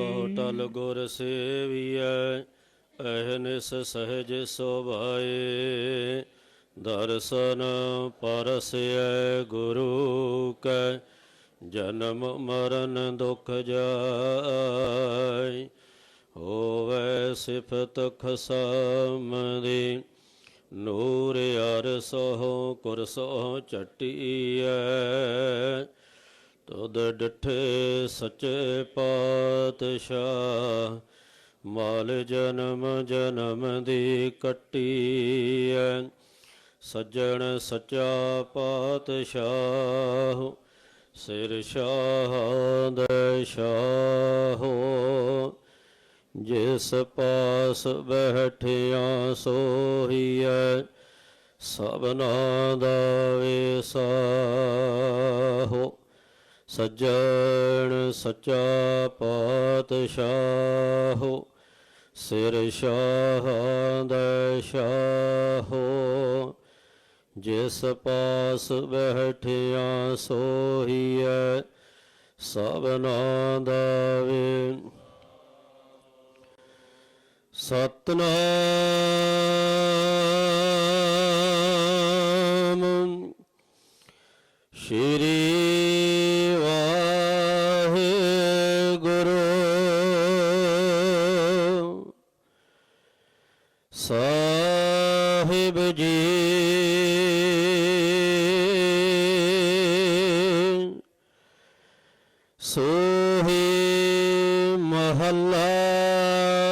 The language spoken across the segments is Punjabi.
ਕਹੋ ਟਲ ਗੁਰ ਸੇਵੀਐ ਅਹਨਿਸ ਸਹਿਜ ਸੋਭਾਏ। ਦਰਸ਼ਨ ਪਰਸੈ ਗੁਰੂ ਕੈ, ਜਨਮ ਮਰਨ ਦੁਖ ਜਾਇ ਹੋਵੇ ਸਿਫਤ ਖਸਮ ਦੀ ਨੂਰ ਅਰਸੋ ਕੁਰਸੋ ਚਟੀਐ। ਤੁਧ ਡਿਠੇ ਸੱਚੇ ਪਾਤਸ਼ਾਹ, ਮਾਲ ਜਨਮ ਜਨਮ ਦੀ ਕੱਟੀ ਕੱਟੀਐ। ਸੱਜਣ ਸੱਚਾ ਪਾਤਸ਼ਾਹ, ਸਿਰ ਸ਼ਾਹ ਦੇ ਸ਼ਾਹ। ਜਿਸ ਪਾਸ ਬੈਠਿਆ ਸੋਹੀਐ, ਸਭਨਾ ਦਾ ਵਿਸਾਹੋ ਸੱਜਣ ਸੱਚਾ ਪਾਤਸ਼ਾਹੋ, ਸਿਰ ਸ਼ਾਹ ਦਾ ਸ਼ਾਹੋ। ਜਿਸ ਪਾਸ ਬੈਠਿਆ ਸੋਹੀਐ, ਸਭਨਾ ਦਾਵੇ ਸਤਨਾਮ। ਸ਼੍ਰੀ ਸਾਹਿਬ ਜੀ। ਸੋਹੇ ਮਹੱਲਾ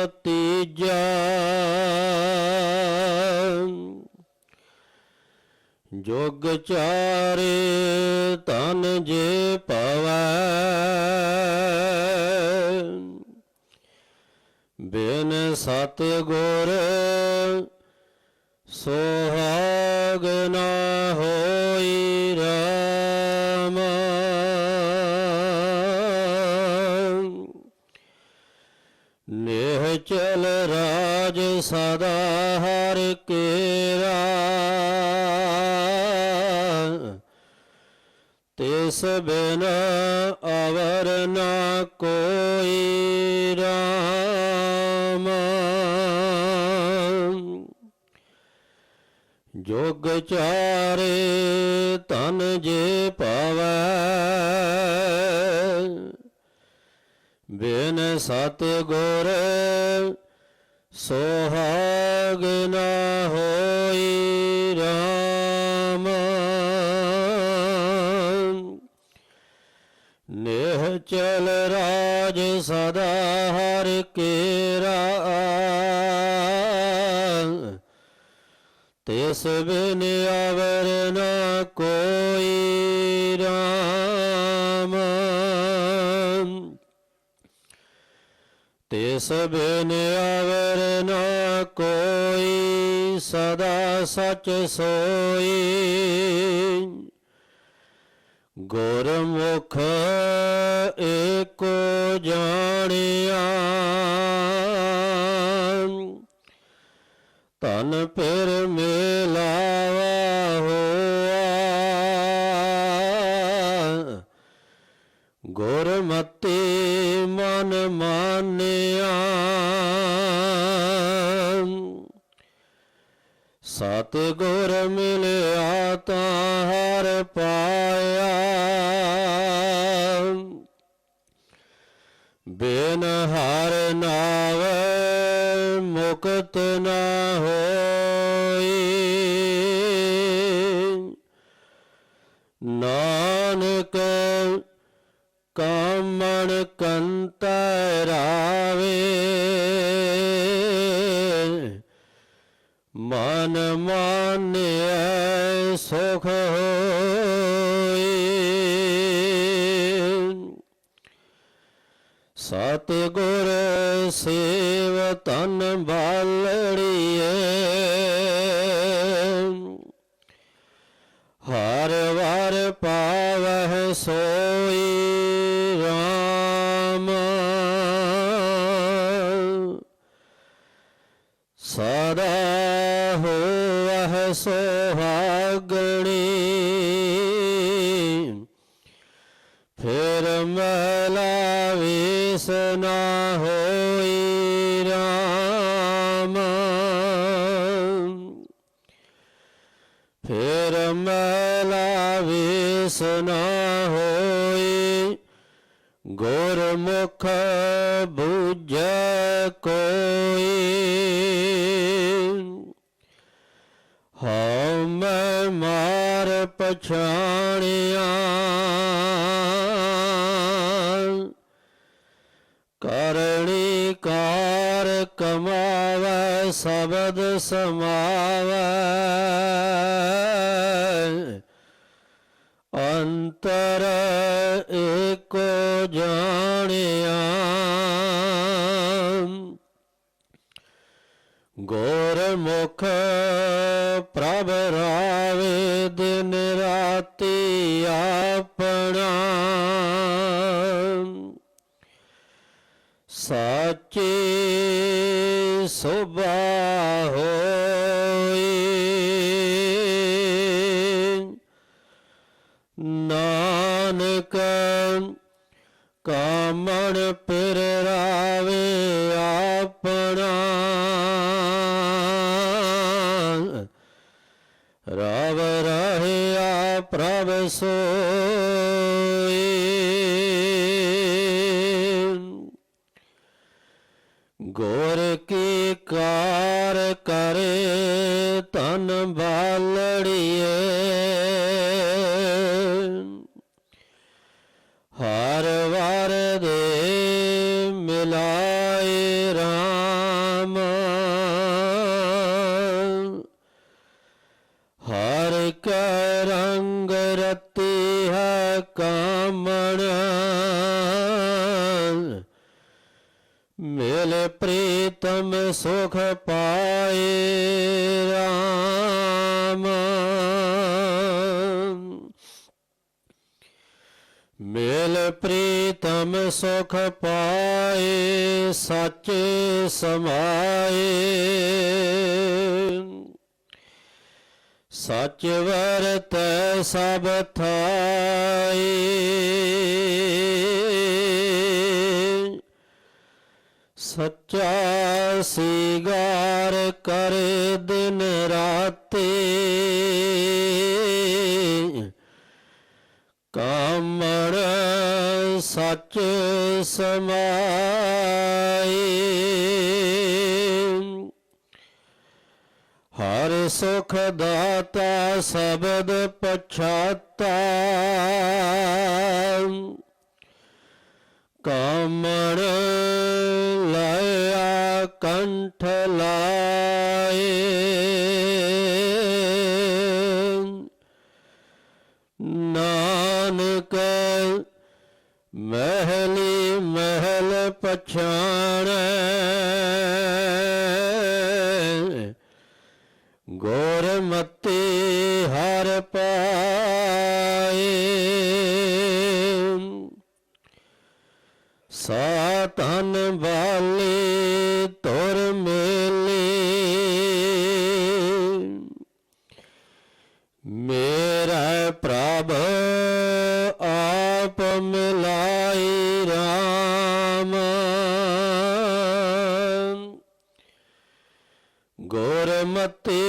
ਤੀਜਾ। ਜੋਗ ਚਾਰੇ ਤਨ ਜੇ ਪਵੈ। ਬਿਨ ਸਤ ਗੁਰ ਸੋਹਾਗ ਨਾ ਹੋਈ ਰਾਮ। ਨੇਹ ਚਲ ਰਾਜ ਸਦਾ ਹਰ ਕੇਰਾ। ਤਿਸ ਬਿਨ ਅਵਰ ਨਾ ਕੋਈ ਰਾਮ। ਜੋਗ ਚਾਰੇ ਤਨ ਜੇ ਪਾਵੈ। ਬਿਨ ਸਤ ਗੁਰ ਸੋਹਾਗ ਨਾ ਹੋਈ ਰਾਮ। ਨੇਹ ਚਲ ਰਾਜ ਸਦਾ ਹਰ ਕੇਰਾ। ਤਿਸ ਬਿਨ ਅਵਰ ਨ ਕੋਈ ਰਾਮ। ਤਿਸ ਬਿਨ ਅਵਰ ਨ ਕੋਈ ਸਦਾ ਸਚ ਸੋਈ। ਗੁਰਮੁਖ ਏਕੋ ਜਾਣਿਆ। ਤਨ ਫਿਰ ਮਿਲਾਵਾ ਹੋਆ। ਗੁਰਮਤਿ ਮਨ ਮਾਨਿਆ। ਸਤ ਗੁਰ ਮਿਲਿਆ ਤਾਂ ਹਰ ਪਾਇਆ। ਬਿਨ ਹਰ ਨਾਵੇ ਮੁਕਤ ਨਾ ਹੋਈ। ਨਾਨਕ ਕਾਮਣ ਕੰਤਰਾਵੇ ਮਨ ਮਾਨਿਐ ਸੁਖ ਹੋਈ ਸਤ ਗੁਰ ਸੇਵ ਤਨ ਬਾਲੜੀਏ। ਹਰ ਵਾਰ ਪਾਵਹਿ ਸੋਈ ਰਾਮ। ਸਦਾ ਹੋਵਹਿ ਸੋਹਾ ਫਿਰ ਮਲਾ ਵੀ ਵਿਸ ਨਾ ਹੋਈ ਰਾਮ। ਫਿਰ ਮੈਲਾ ਵਿਸ ਨਾ ਹੋਈ, ਗੁਰਮੁਖ ਬੁਝੈ ਕੋਈ। ਹਉ ਮੈਂ ਮਾਰ ਪਛਾਣਿਆ ਸਮਾਵੈ। ਅੰਤਰ ਏਕੋ ਜਾਣਿਆ। ਗੁਰਮੁਖ ਗੁਰ ਕੀ ਸੁਖ ਪਾਏ RAM ਮਿਲ ਪ੍ਰੀਤਮ ਸੁਖ ਪਾਏ ਸੱਚ ਸਮਾਏ। ਸੱਚ ਵਰਤੈ ਸਭ ਥਾਏ। ਸੱਚਾ ਸੀਗਾਰ ਕਰੇ ਦਿਨ ਰਾਤੀ। ਕਾਮੜ ਸੱਚ ਸਮਾਈ ਹਰ ਸੁਖ ਦਾਤਾ ਸਬਦ ਪਛਾਤਾ। ਕਾਮਣ ਕੰਠ ਲਾਏ ਨਾਨਕ ਮਹਿਲੀ ਮਹਿਲ ਪਛਾਣੈ ਗੁਰਮਤਿ ਹਰ ਪਾਏ ਗੁਰਮਤਿ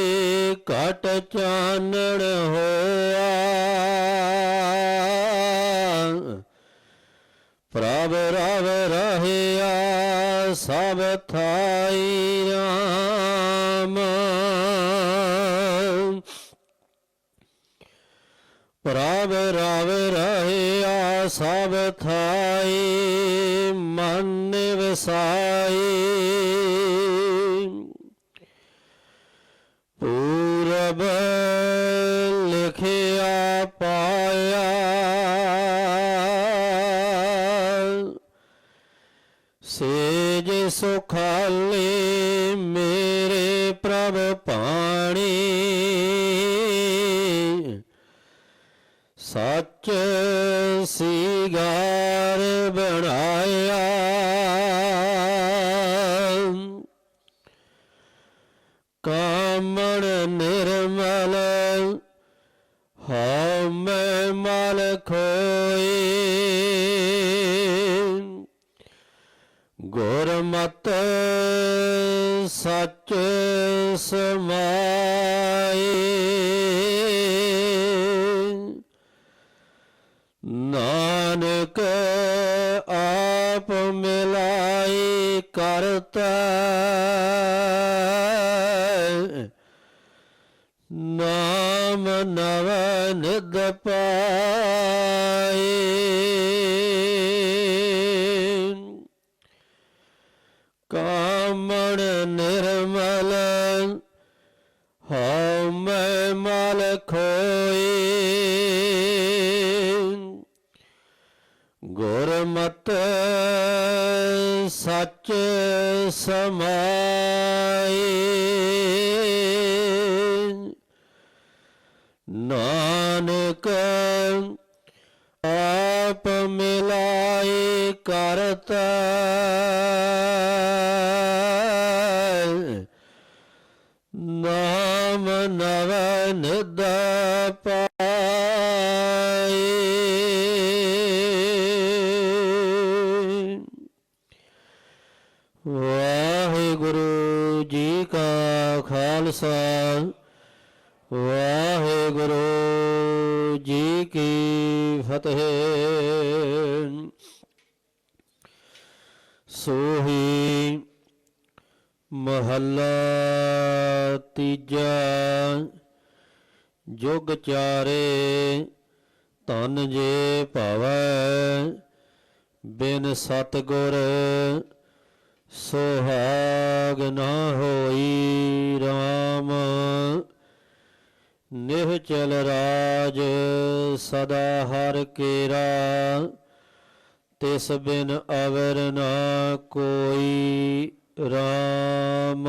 ਘਟ ਚਾਨਣ ਹੋਆ। ਪ੍ਰਭ ਰਵ ਰਹਿਆ ਸਭ ਥਾਈ ਰਾਮ। ਪ੍ਰਭ ਰਵ ਰਹਿਆ ਸਭ ਥਾਈ ਮਨ ਵਿਸਾਈ ਸੇਜ ਸੁਖਾਲੇ ਮੇਰੇ ਪ੍ਰਭ ਪਾਣੀ। ਸੱਚ ਸਿਗਾਰ ਬਣਾਇਆ ਕਰਤਾ। ਨਾਮ ਨਵ ਨਿਦ ਪਾਏ। ਕਾਮਣ ਨਿਰਮਲ ਹਉ ਮੈਂ ਮਲ ਖੋਏ। ਮਤ ਸੱਚ ਸਮਾਏ। ਨਾਨਕ ਆਪ ਮਿਲਾਏ ਕਰਤਾ। ਕੀ ਫਤਿਹ ਸੋਹੀ ਮਹੱਲਾ ਤੀਜਾ, ਜੁਗ ਚਾਰੇ ਤਨ ਜੇ ਭਾਵੈ, ਬਿਨ ਸਤਗੁਰ ਸੁਹਾਗ ਨਾ ਹੋਈ RAM ਨਿਹਚਲ ਰਾਜ ਸਦਾ ਹਰ ਕੇਰਾ ਤਿਸ ਬਿਨ ਅਵਰ ਨਾ ਕੋਈ ਰਾਮ।